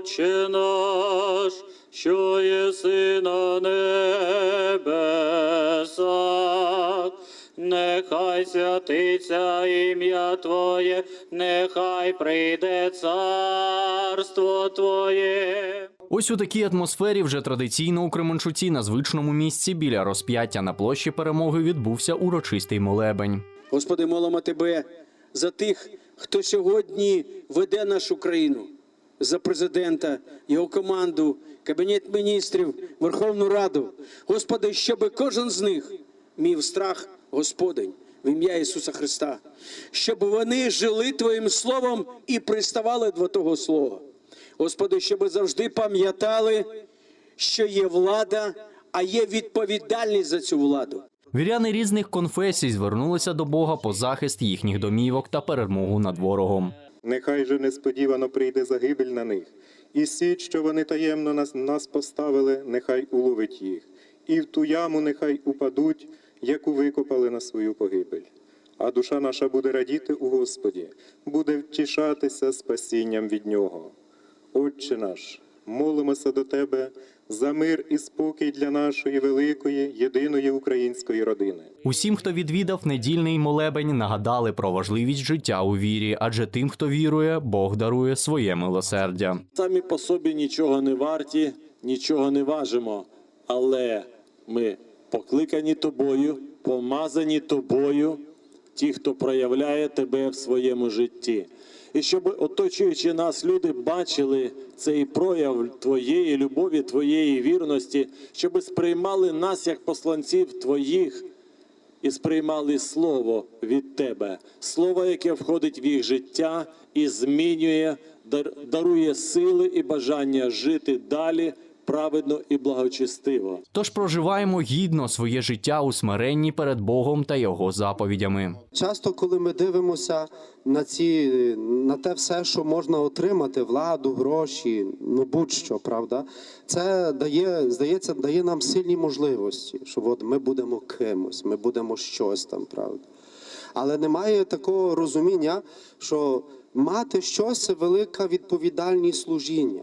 Отче наш, що єси на небесах, нехай святиться ім'я Твоє, нехай прийде царство Твоє. Ось у такій атмосфері вже традиційно у Кременчуці на звичному місці біля розп'яття на площі перемоги відбувся урочистий молебень. Господи, молимо Тебе за тих, хто сьогодні веде нашу країну, за президента, його команду, Кабінет міністрів, Верховну Раду. Господи, щоб кожен з них мів страх Господень в ім'я Ісуса Христа, щоб вони жили Твоїм Словом і приставали до Твого Слова. Господи, щоб завжди пам'ятали, що є влада, а є відповідальність за цю владу. Віряни різних конфесій звернулися до Бога по захист їхніх домівок та перемогу над ворогом. Нехай же несподівано прийде загибель на них, і сіть, що вони таємно нас, нас поставили, нехай уловить їх, і в ту яму нехай упадуть, яку викопали на свою погибель. А душа наша буде радіти у Господі, буде втішатися спасінням від Нього. Отче наш, молимося до Тебе за мир і спокій для нашої великої, єдиної української родини. Усім, хто відвідав недільний молебень, нагадали про важливість життя у вірі, адже тим, хто вірує, Бог дарує своє милосердя. самі по собі нічого не варті, нічого не важимо, але ми покликані тобою, помазані тобою, ті, хто проявляє тебе в своєму житті. І щоб оточуючи нас люди бачили цей прояв твоєї любові, твоєї вірності, щоб сприймали нас як посланців твоїх і сприймали слово від тебе, слово, яке входить в їх життя і змінює, дар- дарує сили і бажання жити далі праведно і благочестиво. Тож проживаємо гідно своє життя у смиренні перед Богом та його заповідями. Часто, коли ми дивимося на ці на те все, що можна отримати, владу, гроші, ну будь-що, правда, це дає, здається, дає нам сильні можливості, що от ми будемо кимось, ми будемо щось там, правда. Але немає такого розуміння, що мати щось це велика відповідальність служіння.